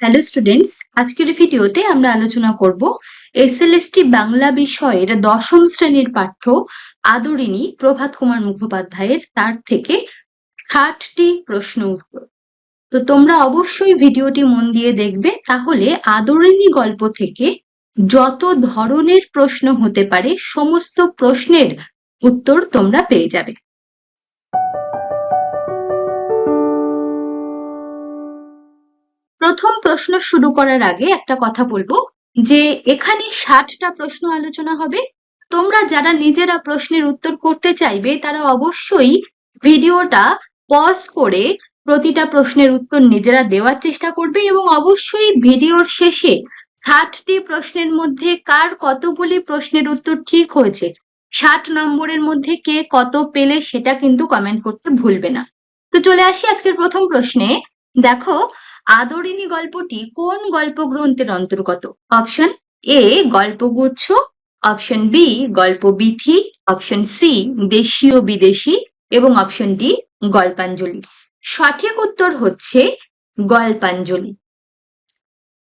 Hello students আজকের ভিডিওতে আমরা আলোচনা করব এসএলএসটি বাংলা বিষয়ের দশম শ্রেণির পাঠ্য আদরিণী প্রভাত কুমার মুখোপাধ্যায়ের তার থেকে ষাটটি প্রশ্ন উত্তর। তো তোমরা অবশ্যই ভিডিওটি মন দিয়ে দেখবে, তাহলে আদরিণী গল্প থেকে যত ধরনের প্রশ্ন হতে পারে, সমস্ত প্রশ্নের উত্তর তোমরা পেয়ে যাবে। প্রথম প্রশ্ন শুরু করার আগে একটা কথা বলব, যে এখানে ষাটটা প্রশ্ন আলোচনা হবে। তোমরা যারা নিজেরা প্রশ্নের উত্তর করতে চাইবে, তারা অবশ্যই ভিডিওটা পজ করে প্রতিটা প্রশ্নের উত্তর নিজেরা দেওয়ার চেষ্টা করবে এবং অবশ্যই ভিডিওর শেষে ষাটটি প্রশ্নের মধ্যে কার কতগুলি প্রশ্নের উত্তর ঠিক হয়েছে, ষাট নম্বরের মধ্যে কে কত পেলে সেটা কিন্তু কমেন্ট করতে ভুলবে না। তো চলে আসি আজকের প্রথম প্রশ্নে। দেখো আদরিণী গল্পটি কোন গল্প গ্রন্থের অন্তর্গত? Option A, Galpaguchchha. Option B Galpa Bithi option C দেশীয় বিদেশি। এবং অপশন ডি, গল্পাঞ্জলি। সঠিক উত্তর হচ্ছে গল্পাঞ্জলি।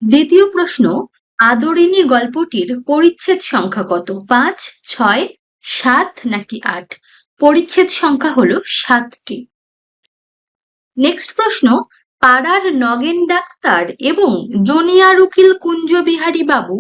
দ্বিতীয় প্রশ্ন, আদরিণী গল্পটির পরিচ্ছেদ সংখ্যা কত? পাঁচ, ছয়, সাত নাকি আট? পরিচ্ছেদ সংখ্যা হলো সাতটি। নেক্সট প্রশ্ন পাড়ার নগেন ডাক্তার এবং জনিয়ার উকিল কুঞ্জবিহারী বাবু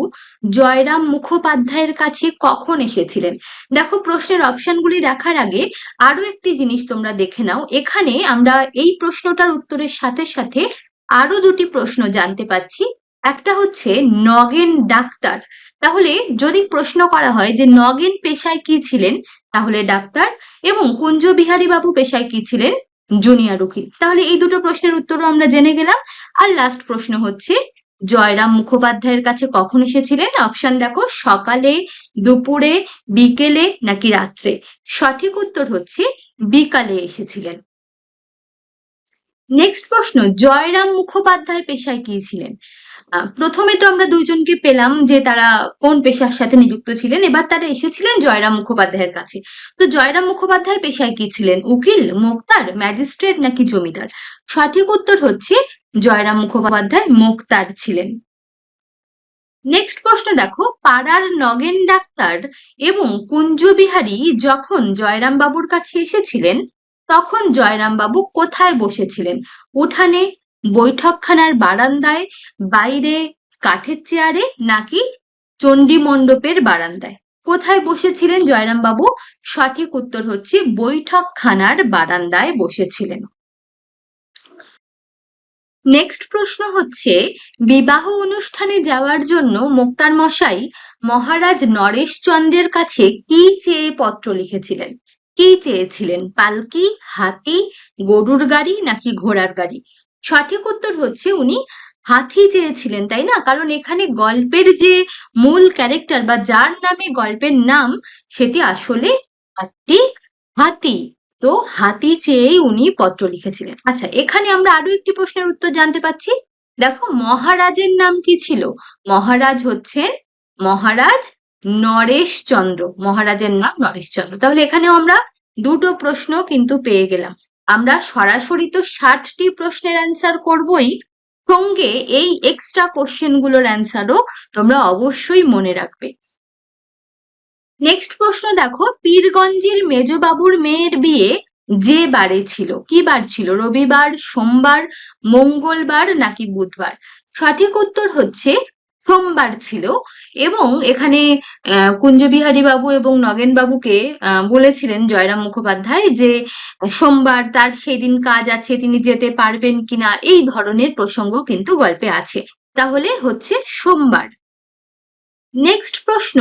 জয়রাম মুখোপাধ্যায়ের কাছে কখন এসেছিলেন? দেখো, প্রশ্নের অপশনগুলি দেখার আগে আরও একটি জিনিস তোমরা দেখে নাও। এখানে আমরা এই প্রশ্নটার উত্তরের সাথে সাথে আরও দুটি প্রশ্ন জানতে পাচ্ছি। একটা হচ্ছে নগেন ডাক্তার। তাহলে যদি প্রশ্ন করা হয় যে নগেন পেশায় কি ছিলেন? তাহলে ডাক্তার এবং কুঞ্জবিহারী বাবু পেশায় কি ছিলেন? জুনিয়র উকিল তাহলে এই দুটো প্রশ্নের উত্তরও আমরা জেনে গেলাম। আর লাস্ট প্রশ্ন হচ্ছে, জয়রাম মুখোপাধ্যায়ের কাছে কখন এসেছিলেন? অপশন দেখো, সকালে, দুপুরে, বিকেলে নাকি রাত্রে? সঠিক উত্তর হচ্ছে, বিকালে এসেছিলেন। নেক্সট প্রশ্ন, জয়রাম মুখোপাধ্যায় পেশায় কি ছিলেন? প্রথমে তো আমরা দুইজনকে পেলাম যে তারা কোন পেশার সাথে নিযুক্ত ছিলেন। এবার তারা এসেছিলেন জয়রাম মুখোপাধ্যায়ের কাছে। তো জয়রাম মুখোপাধ্যায় পেশায় কি ছিলেন? উকিল, মোক্তার, ম্যাজিস্ট্রেট নাকি জমিদার? সঠিক উত্তর হচ্ছে জয়রাম মুখোপাধ্যায় মোক্তার ছিলেন। নেক্সট প্রশ্ন দেখো, পাড়ার নগেন ডাক্তার এবং কুঞ্জবিহারী যখন জয়রাম বাবুর কাছে এসেছিলেন, তখন জয়রাম বাবু কোথায় বসেছিলেন? উঠানে বৈঠকখানার বারান্দায়, বাইরে কাঠের চেয়ারে নাকি চণ্ডী মণ্ডপের বারান্দায়? কোথায় বসেছিলেন জয়রাম বাবু সঠিক উত্তর হচ্ছে বৈঠকখানার বারান্দায় বসেছিলেন। নেক্সট প্রশ্ন হচ্ছে, বিবাহ অনুষ্ঠানে যাওয়ার জন্য মোক্তার মশাই মহারাজ নরেশ চন্দ্রের কাছে কি চেয়ে পত্র লিখেছিলেন? কি চেয়েছিলেন? পালকি, হাতি, গরুর গাড়ি নাকি ঘোড়ার গাড়ি? সঠিক উত্তর হচ্ছে উনি হাতি চেয়েছিলেন, তাই না? কারণ এখানে গল্পের যে মূল ক্যারেক্টার বা যার নামে গল্পের নাম, সেটি আসলে একটি হাতি। তো হাতি চেয়েই উনি পত্র লিখেছিলেন। আচ্ছা এখানে আমরা আরও একটি প্রশ্নের উত্তর জানতে পাচ্ছি। দেখো, মহারাজের নাম কি ছিল? মহারাজ হচ্ছেন মহারাজ নরেশচন্দ্র। মহারাজের নাম নরেশচন্দ্র। তাহলে এখানেও আমরা দুটো প্রশ্ন কিন্তু পেয়ে গেলাম। আমরা সরাসরি তো ষাটটি প্রশ্নের অ্যান্সার করবই। সঙ্গে এই এক্সট্রা কোশ্চেনগুলোর অ্যান্সারও তোমরা অবশ্যই মনে রাখবে। নেক্সট প্রশ্ন দেখো, পীরগঞ্জের মেজবাবুর মেয়ের বিয়ে যে বারে ছিল? কি বার ছিল? রবিবার, সোমবার, মঙ্গলবার নাকি বুধবার? সঠিক উত্তর হচ্ছে সোমবার ছিল এবং এখানে কুঞ্জবিহারী বাবু এবং নগেন বাবুকে বলেছিলেন জয়রাম মুখোপাধ্যায় যে সোমবার তার সেদিন কাজ আছে, তিনি যেতে পারবেন কিনা, এই ধরনের প্রসঙ্গ কিন্তু গল্পে আছে। তাহলে হচ্ছে সোমবার। নেক্সট প্রশ্ন,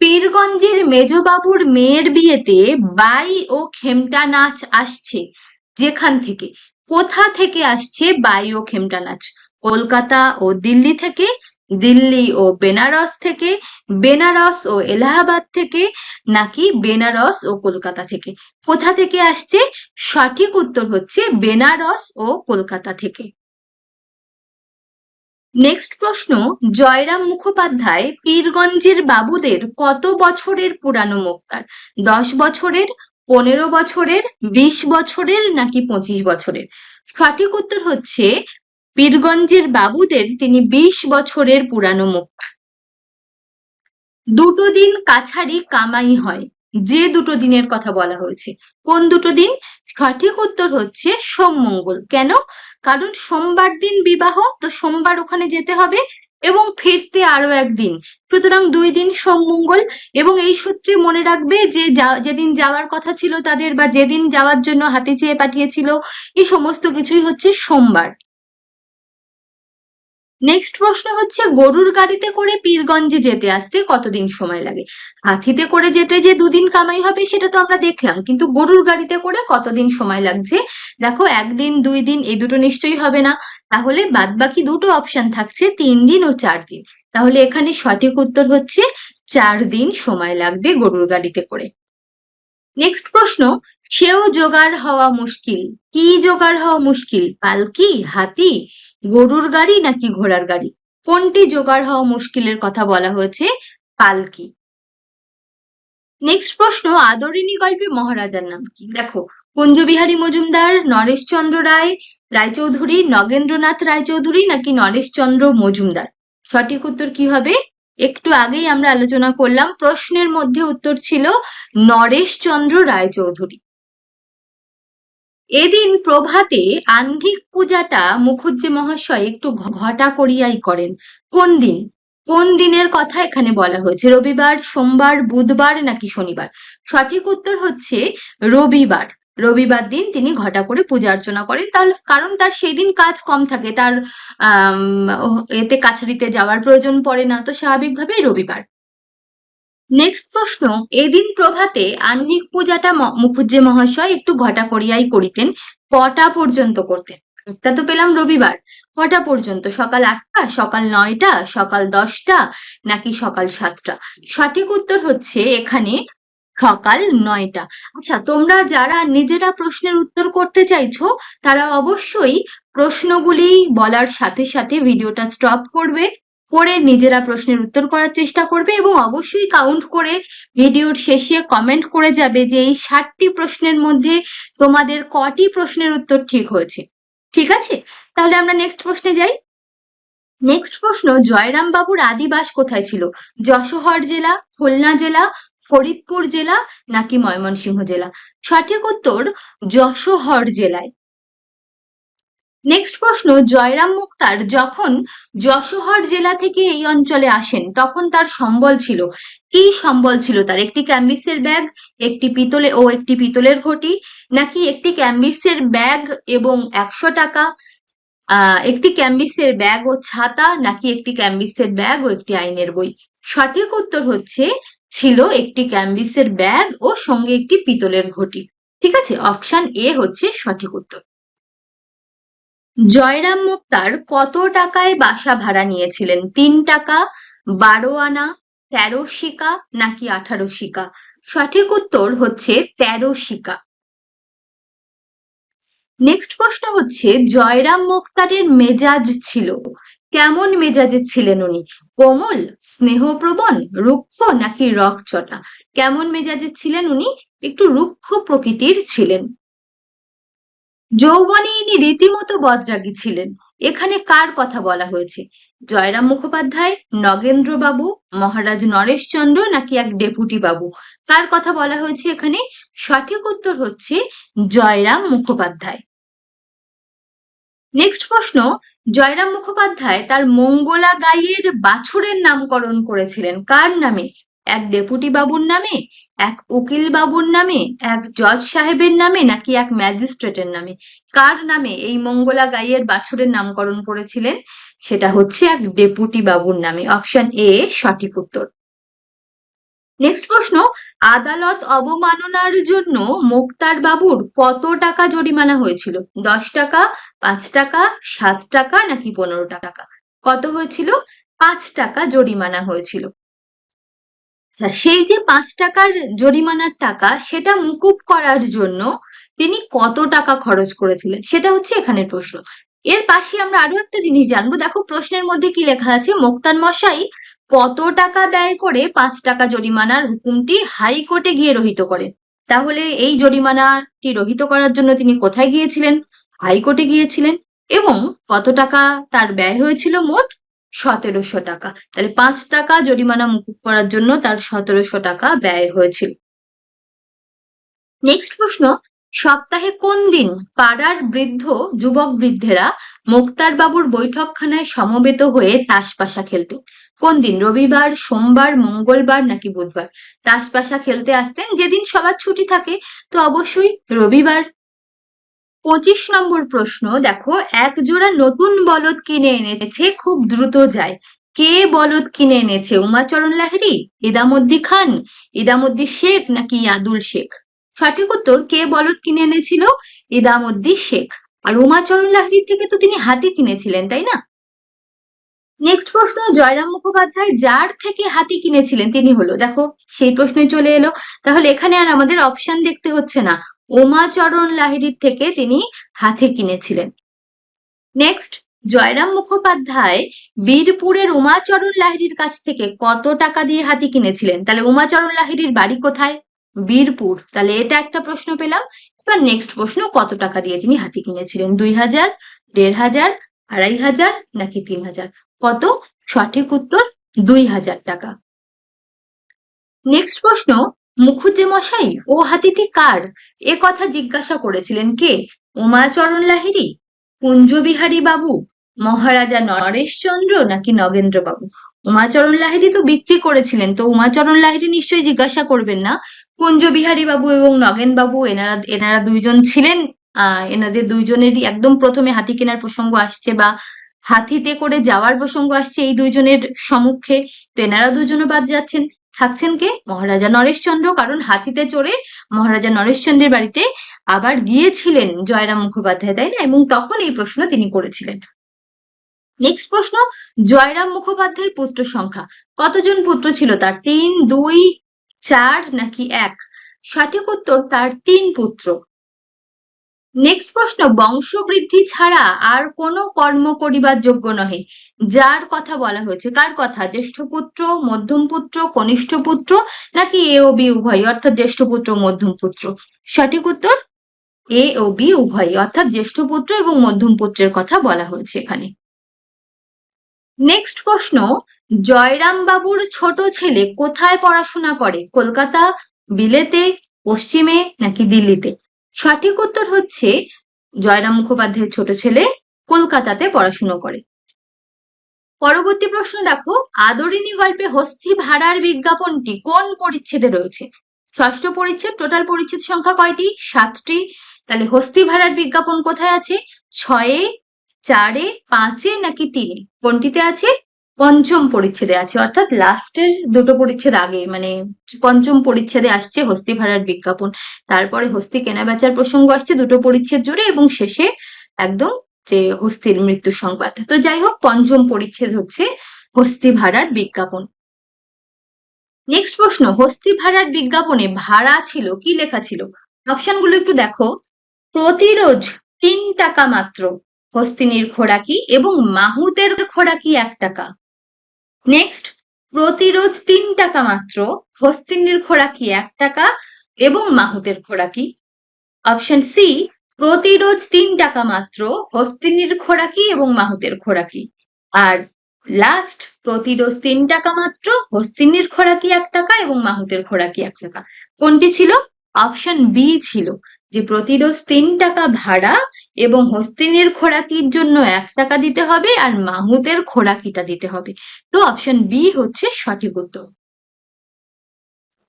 পীরগঞ্জের মেজবাবুর মেয়ের বিয়েতে বাই ও খেমটা নাচ আসছে, যেখান থেকে? কোথা থেকে আসছে বাই ও খেমটা নাচ? কলকাতা ও দিল্লি থেকে? দিল্লি ও বেনারস থেকে, বেনারস ও এলাহাবাদ থেকে, নাকি বেনারস ও কলকাতা থেকে? কোথা থেকে আসছে? সঠিক উত্তর হচ্ছে বেনারস ও কলকাতা থেকে। নেক্সট প্রশ্ন, জয়রাম মুখোপাধ্যায় পীরগঞ্জের বাবুদের কত বছরের পুরানো মোক্তার? দশ বছরের, পনেরো বছরের, বিশ বছরের, নাকি পঁচিশ বছরের? সঠিক উত্তর হচ্ছে পীরগঞ্জের বাবুদের তিনি বিশ বছরের পুরানো মুখ দুটো দিন কাছারি কামাই হয়, যে দুটো দিনের কথা বলা হয়েছে। কোন দুটো দিন? সঠিক উত্তর হচ্ছে সোম মঙ্গল। কেন? কারণ সোমবার দিন বিবাহ, তো সোমবার ওখানে যেতে হবে এবং ফিরতে আরও একদিন। সুতরাং দুই দিন সোম মঙ্গল এবং এই সূত্রে মনে রাখবে যে যা- যেদিন যাওয়ার কথা ছিল তাদের বা যেদিন যাওয়ার জন্য হাতে চেয়ে পাঠিয়েছিল, এই সমস্ত কিছুই হচ্ছে সোমবার। নেক্সট প্রশ্ন হচ্ছে, গরুর গাড়িতে করে পীরগঞ্জে যেতে আসতে কতদিন সময় লাগে? হাতিতে করে যেতে যে দুদিন কামাই হবে সেটা তো আমরা দেখলাম, কিন্তু গরুর গাড়িতে করে কতদিন সময় লাগছে? দেখো, একদিন, দুই দিন, এই দুটো নিশ্চয়ই হবে না। তাহলে বাদবাকি দুটো অপশন থাকছে, তিন দিন ও চার দিন। তাহলে এখানে সঠিক উত্তর হচ্ছে, চার দিন সময় লাগবে গরুর গাড়িতে করে। নেক্সট প্রশ্ন, সেও জোগাড় হওয়া মুশকিল। কি জোগাড় হওয়া মুশকিল? পালকি? হাতি? গরুর গাড়ি নাকি ঘোড়ার গাড়ি? কোনটি জোগাড় হওয়া মুশকিলের কথা বলা হয়েছে? পালকি। নেক্সট প্রশ্ন, আদরিণী গল্পে মহারাজার নাম কি? দেখো, কুঞ্জবিহারী মজুমদার, নরেশচন্দ্র রায়, রায়চৌধুরী, নগেন্দ্রনাথ রায়চৌধুরী নাকি নরেশচন্দ্র মজুমদার? সঠিক উত্তর কি হবে? একটু আগেই আমরা আলোচনা করলাম, প্রশ্নের মধ্যে উত্তর ছিল নরেশ নরেশচন্দ্র রায়চৌধুরী। এদিন প্রভাতে আহ্নিক পূজাটা মুখুজ্জে মহাশয় একটু ঘটা করিয়াই করেন। কোন দিন? কোন দিনের কথা এখানে বলা হয়েছে? রবিবার, সোমবার, বুধবার নাকি শনিবার? সঠিক উত্তর হচ্ছে রবিবার। রবিবার দিন তিনি ঘটা করে পূজা অর্চনা করেন। তাহলে কারণ তার সেই দিন কাজ কম থাকে, তার এতে কাছারিতে যাওয়ার প্রয়োজন পড়ে না। তো স্বাভাবিকভাবেই রবিবার। নেক্সট প্রশ্ন, এদিন প্রভাতে আহ্নিক পূজাটা মুখুজ্জে মহাশয় একটু ঘটা করিয়াই করিতেন, কটা পর্যন্ত করতেন? একটা তো পেলাম রবিবার, কটা পর্যন্ত? সকাল আটটা, সকাল নয়টা, সকাল দশটা, নাকি সকাল সাতটা? সঠিক উত্তর হচ্ছে এখানে সকাল নয়টা। আচ্ছা তোমরা যারা নিজেরা প্রশ্নের উত্তর করতে চাইছো, তারা অবশ্যই প্রশ্নগুলি বলার সাথে সাথে ভিডিওটা স্টপ করবে, করে নিজেরা প্রশ্নের উত্তর করার চেষ্টা করবে এবং অবশ্যই কাউন্ট করে ভিডিওর শেষে কমেন্ট করে যাবে যে এই ষাটটি প্রশ্নের মধ্যে তোমাদের কটি প্রশ্নের উত্তর ঠিক হয়েছে। ঠিক আছে? তাহলে আমরা নেক্সট প্রশ্নে যাই। নেক্সট প্রশ্ন জয়রাম বাবুর আদিবাস কোথায় ছিল? যশোহর জেলা, খুলনা জেলা ফরিদপুর জেলা নাকি ময়মনসিংহ জেলা? সঠিক উত্তর যশোহর জেলায়। নেক্সট প্রশ্ন, জয়রাম মুক্তার যখন যশোহর জেলা থেকে এই অঞ্চলে আসেন, তখন তার সম্বল ছিল। কি সম্বল ছিল তার? একটি ক্যাম্বিসের ব্যাগ, একটি পিতলে ও একটি পিতলের ঘটি, নাকি একটি ক্যাম্বিসের ব্যাগ এবং একশো টাকা? আহ, একটি ক্যাম্বিসের ব্যাগ ও ছাতা নাকি একটি ক্যাম্বিসের ব্যাগ ও একটি আইনের বই? সঠিক উত্তর হচ্ছে, ছিল একটি ক্যাম্বিসের ব্যাগ ও সঙ্গে একটি পিতলের ঘটি। ঠিক আছে, অপশন এ হচ্ছে সঠিক উত্তর। জয়রাম মুক্তার কত টাকায় বাসা ভাড়া নিয়েছিলেন? তিন টাকা, বারো আনা, তেরো শিকা নাকি আঠারো শিকা? সঠিক উত্তর হচ্ছে তেরো শিকা। নেক্সট প্রশ্ন হচ্ছে, জয়রাম মুক্তারের মেজাজ ছিল। কেমন মেজাজে ছিলেন উনি? কোমল, স্নেহপ্রবণ, রুক্ষ নাকি রকচটা? কেমন মেজাজে ছিলেন উনি? একটু রুক্ষ প্রকৃতির ছিলেন। যৌবনে ইনি রীতিমতো বদরাগী ছিলেন। এখানে কার কথা বলা হয়েছে? জয়রাম মুখোপাধ্যায় নগেন্দ্র বাবু মহারাজ নরেশচন্দ্র নাকি এক ডেপুটি বাবু কার কথা বলা হয়েছে এখানে? সঠিক উত্তর হচ্ছে জয়রাম মুখোপাধ্যায়। নেক্সট প্রশ্ন, জয়রাম মুখোপাধ্যায় তার মঙ্গলা গাইয়ের বাছুরের নামকরণ করেছিলেন। কার নামে? এক ডেপুটি বাবুর নামে, এক উকিল বাবুর নামে, এক জজ সাহেবের নামে, নাকি এক ম্যাজিস্ট্রেটের নামে? কার নামে এই মঙ্গলা গাইয়ের বাছুরের নামকরণ করেছিলেন? সেটা হচ্ছে এক ডেপুটি বাবুর নামে। অপশন এ সঠিক উত্তর। নেক্সট প্রশ্ন, আদালত অবমাননার জন্য মোক্তার বাবুর কত টাকা জরিমানা হয়েছিল? দশ টাকা, পাঁচ টাকা, সাত টাকা, নাকি পনেরো টাকা? কত হয়েছিল? পাঁচ টাকা জরিমানা হয়েছিল। আচ্ছা সেই যে পাঁচ টাকার জরিমানার টাকা, সেটা মুকুব করার জন্য তিনি কত টাকা খরচ করেছিলেন? সেটা হচ্ছে এখানে প্রশ্ন। এর পাশে আমরা আরও একটা জিনিস জানব। দেখো, প্রশ্নের মধ্যে কি লেখা আছে? মোক্তার মশাই কত টাকা ব্যয় করে পাঁচ টাকা জরিমানার হুকুমটি হাইকোর্টে গিয়ে রহিত করেন? তাহলে এই জরিমানাটি রহিত করার জন্য তিনি কোথায় গিয়েছিলেন? হাইকোর্টে গিয়েছিলেন। এবং কত টাকা তার ব্যয় হয়েছিল মোট? সতেরোশো টাকা। তাহলে পাঁচ টাকা জরিমানা মুকুব করার জন্য তার সতেরোশো টাকা ব্যয় হয়েছিল। নেক্সট প্রশ্ন, সপ্তাহে কোন দিন পাড়ার বৃদ্ধ, যুবক বৃদ্ধেরা মোক্তার বাবুর বৈঠকখানায় সমবেত হয়ে তাস পাশা খেলতেন? কোন দিন, রবিবার, সোমবার, মঙ্গলবার নাকি বুধবার? তাস পাশা খেলতে আসতেন? যেদিন সবার ছুটি থাকে, তো অবশ্যই রবিবার। পঁচিশ নম্বর প্রশ্ন, দেখো, এক জোড়া নতুন বলদ কিনে এনেছে, খুব দ্রুত যায়। কে বলদ কিনে এনেছে, উমাচরণ লাহিড়ী, ইদামদ্দি খান, ইদামদ্দি শেখ নাকি ইয়াদুল শেখ? সঠিক উত্তর, কে বলদ কিনে এনেছিল? ইদামদ্দি শেখ। আর উমাচরণ লাহিড়ীর থেকে তো তিনি হাতি কিনেছিলেন, তাই না? নেক্সট প্রশ্ন, জয়রাম মুখোপাধ্যায় যার থেকে হাতি কিনেছিলেন তিনি হলো? দেখো, সেই প্রশ্নে চলে এলো। তাহলে এখানে আর আমাদের অপশন দেখতে হচ্ছে না। উমাচরণ লাহিড়ীর থেকে তিনি হাতে কিনেছিলেন। নেক্সট জয়রাম মুখোপাধ্যায় বীরপুরের উমাচরণ লাহিড়ীর কাছ থেকে কত টাকা দিয়ে হাতি কিনেছিলেন? তাহলে উমাচরণ লাহিড়ীর বাড়ি কোথায়? বীরপুর। তাহলে এটা একটা প্রশ্ন পেলাম। এবার নেক্সট প্রশ্ন, কত টাকা দিয়ে তিনি হাতি কিনেছিলেন? দুই হাজার, দেড় হাজার, আড়াই হাজার নাকি তিন হাজার? কত? সঠিক উত্তর, দুই হাজার টাকা। নেক্সট প্রশ্ন মুখুজ্জে মশাই ও হাতিটি কার? এ কথা জিজ্ঞাসা করেছিলেন কে? উমাচরণ লাহিড়ী? কুঞ্জবিহারী বাবু? মহারাজা নরেশচন্দ্র নাকি নগেন্দ্র বাবু উমাচরণ লাহিড়ী তো বিক্রি করেছিলেন, তো উমাচরণ লাহিড়ী নিশ্চয়ই জিজ্ঞাসা করবেন না? কুঞ্জবিহারী বাবু এবং নগেন বাবু, এনারা এনারা দুইজন ছিলেন, আহ, এনাদের দুইজনেরই একদম প্রথমে হাতি কেনার প্রসঙ্গ আসছে বা হাতিতে করে যাওয়ার প্রসঙ্গ আসছে এই দুইজনের সম্মুখে। তো এনারা দুজনও বাদ যাচ্ছেন। থাকছেন কে? মহারাজা নরেশচন্দ্র। কারণ হাতিতে চড়ে মহারাজা নরেশচন্দ্রের বাড়িতে আবার গিয়েছিলেন জয়রাম মুখোপাধ্যায়, তাই না? এবং তখন এই প্রশ্ন তিনি করেছিলেন। নেক্সট প্রশ্ন, জয়রাম মুখোপাধ্যায়ের পুত্র সংখ্যা। কতজন পুত্র ছিল? তার তিন, দুই, চার নাকি এক? সঠিক উত্তর, তার তিন পুত্র। নেক্সট প্রশ্ন, বংশবৃদ্ধি ছাড়া আর কোনো কর্ম করিবার যোগ্য নহে। যার কথা বলা হয়েছে, কার কথা? জ্যেষ্ঠ পুত্র, মধ্যম পুত্র, কনিষ্ঠ পুত্র, নাকি এ ও বি উভয় অর্থাৎ জ্যেষ্ঠ পুত্র, মধ্যম পুত্র। সঠিক উত্তর, এ ও বি উভয় অর্থাৎ জ্যেষ্ঠ পুত্র এবং মধ্যম পুত্রের কথা বলা হয়েছে এখানে। নেক্সট প্রশ্ন জয়রাম বাবুর ছোট ছেলে কোথায় পড়াশোনা করে? কলকাতা, বিলেতে, পশ্চিমে, নাকি দিল্লিতে? সঠিক উত্তর হচ্ছে জয়রাম মুখোপাধ্যায়ের ছোট ছেলে কলকাতাতে পড়াশুনো করে। পরবর্তী প্রশ্ন দেখো, আদরিণী গল্পে হস্তি ভাড়ার বিজ্ঞাপনটি কোন পরিচ্ছেদে রয়েছে? ষষ্ঠ পরিচ্ছেদ, টোটাল পরিচ্ছেদ সংখ্যা কয়টি? সাতটি। তাহলে হস্তি ভাড়ার বিজ্ঞাপন কোথায় আছে? ছয়ে, চারে, পাঁচে নাকি তিনে? কোনটিতে আছে? পঞ্চম পরিচ্ছেদে আছে। অর্থাৎ লাস্টের দুটো পরিচ্ছেদ আগে মানে পঞ্চম পরিচ্ছেদে আসছে হস্তি ভাড়ার বিজ্ঞাপন। তারপরে হস্তি কেনা বেচার প্রসঙ্গ আসছে দুটো পরিচ্ছেদ জুড়ে এবং শেষে একদম যে হস্তির মৃত্যু সংবাদ। তো যাই হোক, পঞ্চম পরিচ্ছেদ হচ্ছে হস্তি ভাড়ার বিজ্ঞাপন। নেক্সট প্রশ্ন, হস্তি ভাড়ার বিজ্ঞাপনে ভাড়া ছিল, কি লেখা ছিল? অপশনগুলো একটু দেখো। প্রতিরোজ তিন টাকা মাত্র। হস্তিনীর খোরাকি এবং মাহুতের খোরাকি এক টাকা? নেক্সট প্রতিরোজ তিন টাকা মাত্র, হস্তিনীর খোরাকি এক টাকা এবং মাহুতের খোরাকি অপশন সি প্রতিরোজ তিন টাকা মাত্র, হস্তিনীর খোরাকি এবং মাহুতের খোরাকি আর লাস্ট প্রতিরোজ তিন টাকা মাত্র, হস্তিনীর খোরাকি এক টাকা এবং মাহুতের খোরাকি এক টাকা? কোনটি ছিল? অপশন বি ছিল, যে প্রতিরোজ তিন টাকা ভাড়া এবং হস্তিনীর খোরাকির জন্য এক টাকা দিতে হবে আর মাহুতের খোরাকিটা দিতে হবে। তো অপশন বি হচ্ছে সঠিক উত্তর।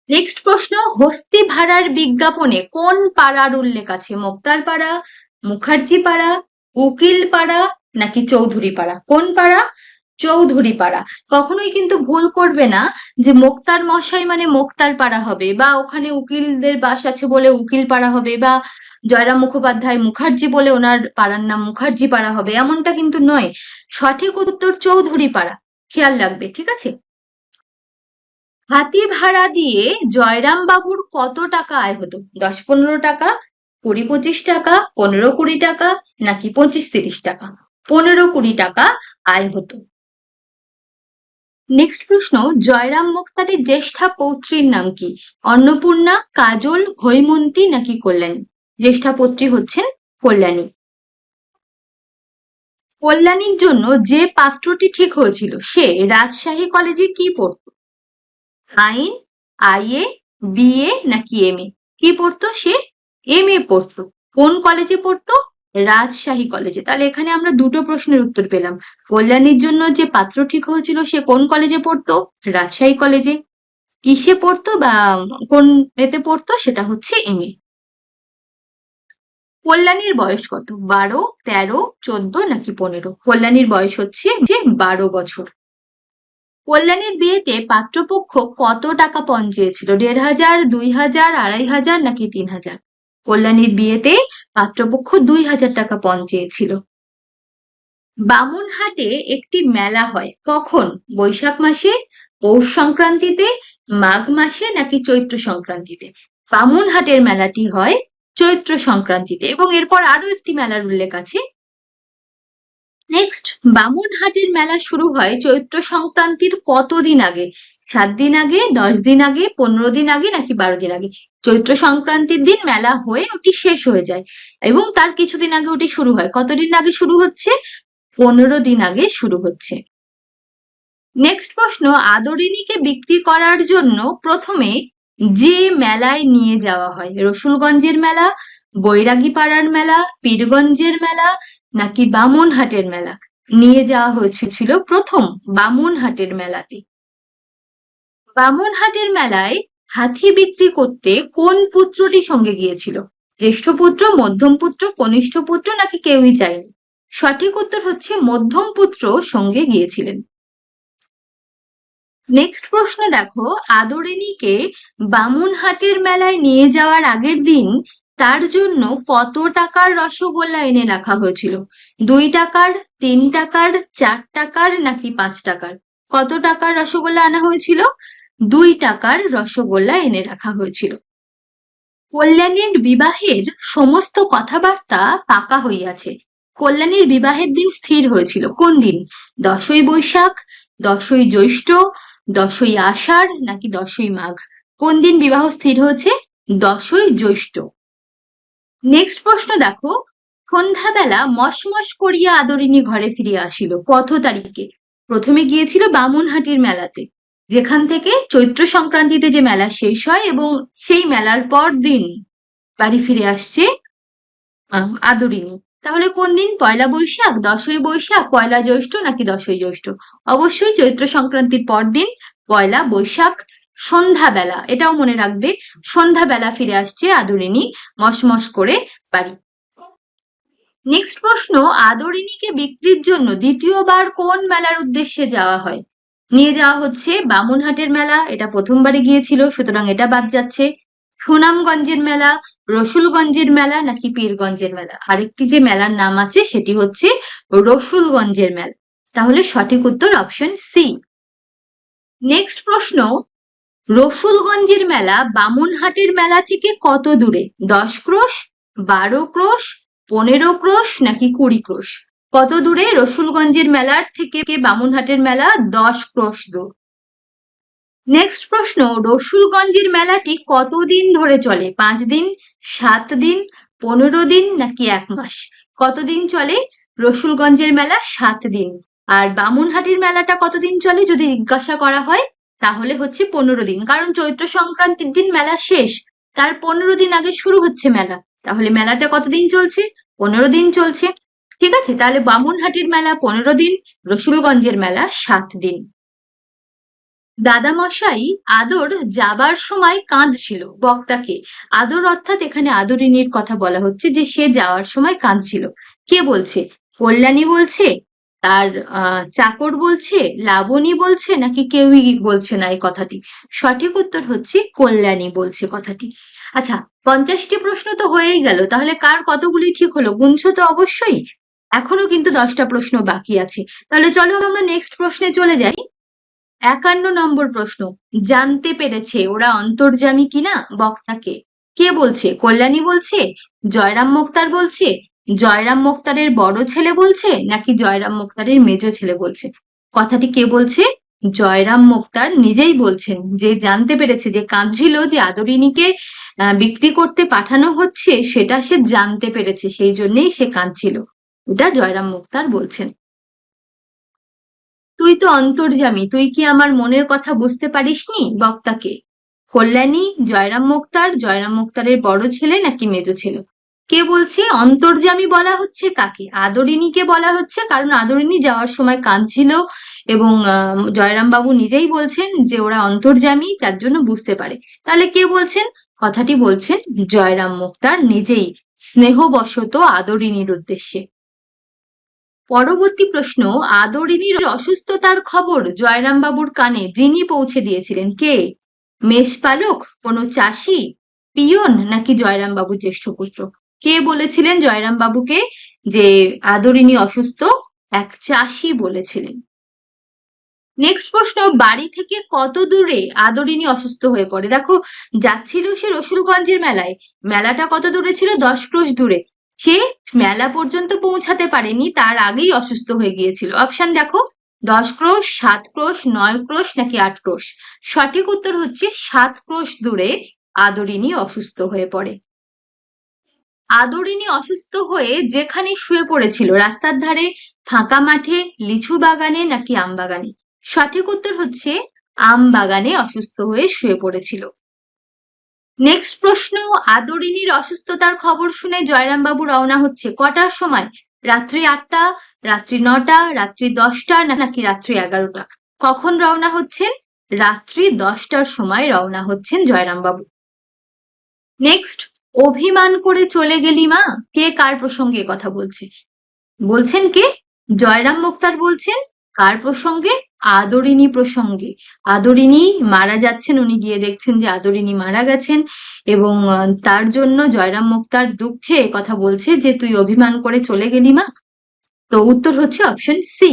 নেক্সট প্রশ্ন, হস্তি ভাড়ার বিজ্ঞাপনে কোন পাড়ার উল্লেখ আছে? মোক্তার পাড়া, মুখার্জি পাড়া, উকিল পাড়া, নাকি চৌধুরী পাড়া? কোন পাড়া? চৌধুরী পাড়া। কখনোই কিন্তু ভুল করবে না যে মোক্তার মশাই মানে মোক্তার পাড়া হবে বা ওখানে উকিলদের বাস আছে বলে উকিল পাড়া হবে বা জয়রাম মুখোপাধ্যায় মুখার্জি বলে ওনার পাড়ার নাম মুখার্জি পাড়া হবে, এমনটা কিন্তু নয়। সঠিক উত্তর চৌধুরী পাড়া। খেয়াল রাখবে, ঠিক আছে? হাতি ভাড়া দিয়ে জয়রাম বাবুর কত টাকা আয় হতো? দশ পনেরো টাকা, কুড়ি পঁচিশ টাকা, পনেরো কুড়ি টাকা, নাকি পঁচিশ তিরিশ টাকা? পনেরো কুড়ি টাকা আয় হতো। নেক্সট প্রশ্ন, জয়রাম মুক্তারের জ্যেষ্ঠা পৌত্রীর নাম কি? অন্নপূর্ণা, কাজল, হৈমন্তী নাকি কল্যাণী? জ্যেষ্ঠা পৌত্রী হচ্ছেন কল্যাণী। কল্যাণীর জন্য যে পাত্রটি ঠিক হয়েছিল, সে রাজশাহী কলেজে কি পড়তো? আইন, আইএ, বিএ নাকি এম এ কি পড়তো সে? এম এ পড়তো। কোন কলেজে পড়তো? রাজশাহী কলেজে। তাহলে এখানে আমরা দুটো প্রশ্নের উত্তর পেলাম। কল্যাণীর জন্য যে পাত্র ঠিক হয়েছিল, সে কোন কলেজে পড়তো? রাজশাহী কলেজে। কিসে পড়তো বা কোন এতে পড়তো? সেটা হচ্ছে এম এ কল্যাণীর বয়স কত? বারো, তেরো, চোদ্দ নাকি পনেরো? কল্যাণীর বয়স হচ্ছে যে বারো বছর। কল্যাণীর বিয়েতে পাত্রপক্ষ কত টাকা পণ চেয়েছিল? দেড় হাজার, দুই হাজার, আড়াই হাজার নাকি তিন হাজার? কল্যাণীর বিয়েতে পাত্রপক্ষ দুই হাজার টাকা পণ চেয়েছিল। বামুনহাটে একটি মেলা হয়। কখন? বৈশাখ মাসে, পৌষ সংক্রান্তিতে, মাঘ মাসে নাকি চৈত্র সংক্রান্তিতে? বামুনহাটের মেলাটি হয় চৈত্র সংক্রান্তিতে। এবং এরপর আরও একটি মেলার উল্লেখ আছে। নেক্সট বামুনহাটের মেলা শুরু হয় চৈত্র সংক্রান্তির কতদিন আগে? সাত দিন আগে, দশ দিন আগে, পনেরো দিন আগে, নাকি বারো দিন আগে? চৈত্র সংক্রান্তির দিন মেলা হয়ে ওটি শেষ হয়ে যায়। এবং তার কিছুদিন আগে ওটি শুরু হয়। কতদিন আগে শুরু হচ্ছে? পনেরো দিন আগে শুরু হচ্ছে। নেক্সট প্রশ্ন আদরিনীকে বিক্রি করার জন্য প্রথমে যে মেলায় নিয়ে যাওয়া হয়। রসুলগঞ্জের মেলা, বৈরাগীপাড়ার মেলা, পীরগঞ্জের মেলা, নাকি বামুনহাটের মেলা নিয়ে যাওয়া হয়েছিল প্রথম বামুনহাটের মেলাতে বামুনহাটের মেলায় হাতি বিক্রি করতে কোন পুত্রটি সঙ্গে গিয়েছিল? জ্যেষ্ঠ পুত্র, মধ্যম পুত্র, কনিষ্ঠ পুত্র নাকি কেউই যায়নি? সঠিক উত্তর হচ্ছে মধ্যম পুত্র সঙ্গে গিয়েছিলেন। নেক্সট প্রশ্ন দেখো আদরিনীকে বামুনহাটের মেলায় নিয়ে যাওয়ার আগের দিন তার জন্য কত টাকার রসগোল্লা এনে রাখা হয়েছিল? দুই টাকার, তিন টাকার, চার টাকার নাকি পাঁচ টাকার? কত টাকার রসগোল্লা আনা হয়েছিল? দুই টাকার রসগোল্লা এনে রাখা হয়েছিল। কল্যাণীর বিবাহের সমস্ত কথাবার্তা পাকা হইয়াছে। কল্যাণীর বিবাহের দিন স্থির হয়েছিল। কোন দিন? দশই বৈশাখ, দশই জ্যৈষ্ঠ দশই আষাঢ় নাকি দশই মাঘ? কোন দিন বিবাহ স্থির হয়েছে? দশই জ্যৈষ্ঠ। নেক্সট প্রশ্ন দেখো। সন্ধ্যাবেলা মশমশ করিয়া আদরিনী ঘরে ফিরিয়া আসিল। কত তারিখে। প্রথমে গিয়েছিল বামুনহাটির মেলাতে। যেখান থেকে চৈত্র সংক্রান্তিতে যে মেলা শেষ হয় এবং সেই মেলার পর দিন বাড়ি ফিরে আসছে আদরিনী তাহলে কোন দিন? পয়লা বৈশাখ, দশই বৈশাখ, পয়লা জ্যৈষ্ঠ নাকি দশই জ্যৈষ্ঠ? অবশ্যই চৈত্র সংক্রান্তির পর দিন, পয়লা বৈশাখ, সন্ধ্যাবেলা। এটাও মনে রাখবে, সন্ধ্যাবেলা ফিরে আসছে আদরিনী মসমস করে বাড়ি। নেক্সট প্রশ্ন আদরিনীকে বিক্রির জন্য দ্বিতীয়বার কোন মেলার উদ্দেশ্যে যাওয়া হয়? নিয়ে যাওয়া হচ্ছে বামুনহাটের মেলা, এটা প্রথমবারে গিয়েছিল, সুতরাং এটা বাদ যাচ্ছে। সুনামগঞ্জের মেলা, রসুলগঞ্জের মেলা নাকি পীরগঞ্জের মেলা? আরেকটি যে মেলার নাম আছে সেটি হচ্ছে রসুলগঞ্জের মেলা। তাহলে সঠিক উত্তর অপশন সি নেক্সট প্রশ্ন, রসুলগঞ্জের মেলা বামুনহাটের মেলা থেকে কত দূরে? দশ ক্রোশ, বারো ক্রোশ, পনেরো ক্রোশ নাকি কুড়ি ক্রোশ? কত দূরে রসুলগঞ্জের মেলার থেকে বামুনহাটের মেলা দশ ক্রোশ দূর? নেক্সট প্রশ্ন, রসুলগঞ্জের মেলাটি কতদিন ধরে চলে? পাঁচ দিন, সাত দিন, পনেরো দিন, নাকি এক মাস? কতদিন চলে? রসুলগঞ্জের মেলা সাত দিন। আর বামুনহাটির মেলাটা কতদিন চলে, যদি জিজ্ঞাসা করা হয়? তাহলে হচ্ছে পনেরো দিন। কারণ চৈত্র সংক্রান্তির দিন মেলা শেষ, তার পনেরো দিন আগে শুরু হচ্ছে মেলা। তাহলে মেলাটা কতদিন চলছে? পনেরো দিন চলছে। ঠিক আছে, তাহলে বামুনহাটির মেলা পনেরো দিন, রসুলগঞ্জের মেলা সাত দিন। দাদামশাই আদর যাবার সময় কাঁদছিল বক্তাকে। আদর অর্থাৎ এখানে আদরিনীর কথা বলা হচ্ছে যে, সে যাওয়ার সময় কাঁদছিল। কে বলছে? কল্যাণী বলছে? তার চাকর বলছে? লাবণী বলছে? নাকি কেউই বলছে না এই কথাটি? সঠিক উত্তর হচ্ছে কল্যাণী বলছে কথাটি। আচ্ছা পঞ্চাশটি প্রশ্ন তো হয়েই গেল। তাহলে কার কতগুলি ঠিক হলো? গুনছো তো অবশ্যই। এখনও কিন্তু দশটা প্রশ্ন বাকি আছে। তাহলে চলো আমরা নেক্সট প্রশ্নে চলে যাই। একান্ন নম্বর প্রশ্ন। জানতে পেরেছে ওরা অন্তর্যামী কিনা বক্তাকে? কে বলছে? কল্যাণী বলছে? জয়রাম মোক্তার বলছে? জয়রাম মোক্তারের বড় ছেলে বলছে? নাকি জয়রাম মোক্তারের মেজ ছেলে বলছে? কথাটি কে বলছে? জয়রাম মোক্তার নিজেই বলছেন। যে জানতে পেরেছে যে কাঁদছিল যে আদরিনীকে বিক্রি করতে পাঠানো হচ্ছে, সেটা সে জানতে পেরেছে। সেই জন্যেই সে কাঁদছিল। এটা জয়রাম মুক্তার বলছেন। তুই তো অন্তর্যামী তুই কি আমার মনের কথা বুঝতে পারিসনি বক্তাকে? কল্যাণী, জয়রাম মুক্তার, জয়রাম মুক্তারের বড় ছেলে নাকি মেজ ছেলে? কে বলছে অন্তর্যামী বলা হচ্ছে কাকে? আদরিনীকে বলা হচ্ছে, কারণ আদরিনী যাওয়ার সময় কাঁদছিল এবং জয়রাম বাবু নিজেই বলছেন যে ওরা অন্তর্যামী তার জন্য বুঝতে পারে। তাহলে কে বলছেন? কথাটি বলছেন জয়রাম মুক্তার নিজেই, স্নেহবশত আদরিনীর উদ্দেশ্যে। পরবর্তী প্রশ্ন আদরিনীর অসুস্থতার খবর জয়রাম বাবুর কানে যিনি পৌঁছে দিয়েছিলেন কে? মেষপালক, কোনো চাষি, পিয়ন নাকি জয়রাম বাবুর জ্যেষ্ঠ পুত্র? কে বলেছিলেন জয়রাম বাবুকে যে আদরিনী অসুস্থ? এক চাষি বলেছিলেন। নেক্সট প্রশ্ন, বাড়ি থেকে কত দূরে আদরিনী অসুস্থ হয়ে পড়ে? দেখো, যাচ্ছিল সে রসুলগঞ্জের মেলায়। মেলাটা কত দূরে ছিল? দশ ক্রোশ দূরে। সে মেলা পর্যন্ত পৌঁছাতে পারেনি, তার আগেই অসুস্থ হয়ে গিয়েছিল। অপশন দেখো, দশ ক্রোশ, সাত ক্রোশ, নয় ক্রোশ নাকি আট ক্রোশ? সঠিক উত্তর হচ্ছে সাত ক্রোশ দূরে আদরিনী অসুস্থ হয়ে পড়ে। আদরিনী অসুস্থ হয়ে যেখানে শুয়ে পড়েছিল, রাস্তার ধারে, ফাঁকা মাঠে, লিচু বাগানে নাকি আম বাগানে? সঠিক উত্তর হচ্ছে, আম বাগানে অসুস্থ হয়ে শুয়ে পড়েছিল। নেক্সট প্রশ্ন, আদরিনীর অসুস্থতার খবর শুনে জয়রাম বাবু রওনা হচ্ছে কটার সময়? রাত্রি আটটা, রাত্রি নটা, রাত্রি দশটা, নাকি রাত্রি এগারোটা? কখন রওনা হচ্ছেন? রাত্রি দশটার সময় রওনা হচ্ছেন জয়রাম বাবু নেক্সট অভিমান করে চলে গেলি মা? কে কার প্রসঙ্গে কথা বলছে? বলছেন কে? জয়রাম মুক্তার বলছেন, কার প্রসঙ্গে? আদরিনী প্রসঙ্গে। আদরিনী মারা যাচ্ছেন, উনি গিয়ে দেখছেন যে আদরিনী মারা গেছেন এবং তার জন্য জয়রাম মুক্তার দুঃখে কথা বলছে যে, তুই অভিমান করে চলে গেলি মা? তো উত্তর হচ্ছে অপশন সি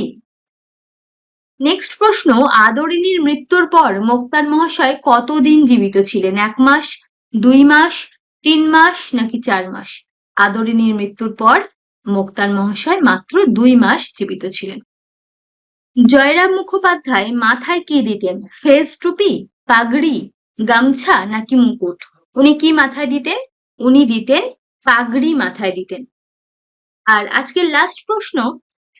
নেক্সট প্রশ্ন আদরিনীর মৃত্যুর পর মোক্তার মহাশয় কতদিন জীবিত ছিলেন? এক মাস, দুই মাস, তিন মাস নাকি চার মাস? আদরিনীর মৃত্যুর পর মোক্তার মহাশয় মাত্র দুই মাস জীবিত ছিলেন। জয়রাম মুখোপাধ্যায় মাথায় কি দিতেন? ফেস টুপি, পাগড়ি, গামছা নাকি মুকুট? উনি কি মাথায় দিতেন? উনি দিতেন পাগড়ি মাথায় দিতেন। আর আজকের লাস্ট প্রশ্ন,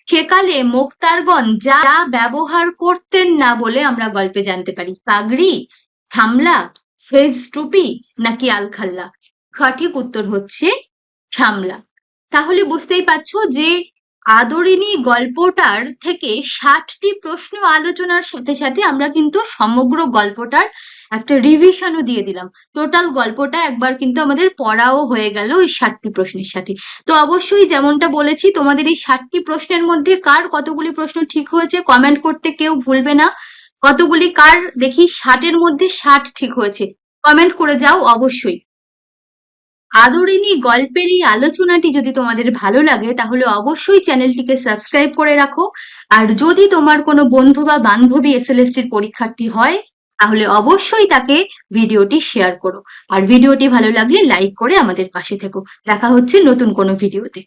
সেকালে মোক্তারগণ যা ব্যবহার করতেন না বলে আমরা গল্পে জানতে পারি। পাগড়ি থামলা ফেজ টুপি নাকি আলখাল্লা? সঠিক উত্তর হচ্ছে ছামলা তাহলে বুঝতেই পারছ যে আদরিনী গল্পটার থেকে ষাটটি প্রশ্ন আলোচনার সাথে সাথে আমরা কিন্তু সমগ্র গল্পটার একটা রিভিশনও দিয়ে দিলাম। টোটাল গল্পটা একবার কিন্তু আমাদের পড়াও হয়ে গেল ওই ষাটটি প্রশ্নের সাথে। তো অবশ্যই যেমনটা বলেছি, তোমাদের এই ষাটটি প্রশ্নের মধ্যে কার কতগুলি প্রশ্ন ঠিক হয়েছে কমেন্ট করতে কেউ ভুলবে না। কতগুলি কার দেখি ষাটের মধ্যে ষাট ঠিক হয়েছে। কমেন্ট করে যাও অবশ্যই। আদরিনী গল্পের এই আলোচনাটি যদি তোমাদের ভালো লাগে, তাহলে অবশ্যই চ্যানেলটিকে সাবস্ক্রাইব করে রাখো। আর যদি তোমার কোনো বন্ধু বা বান্ধবী এসএলএসটির পরীক্ষার্থী হয়, তাহলে অবশ্যই তাকে ভিডিওটি শেয়ার করো। আর ভিডিওটি ভালো লাগলে লাইক করে আমাদের পাশে থেকো। দেখা হচ্ছে নতুন কোনো ভিডিওতে।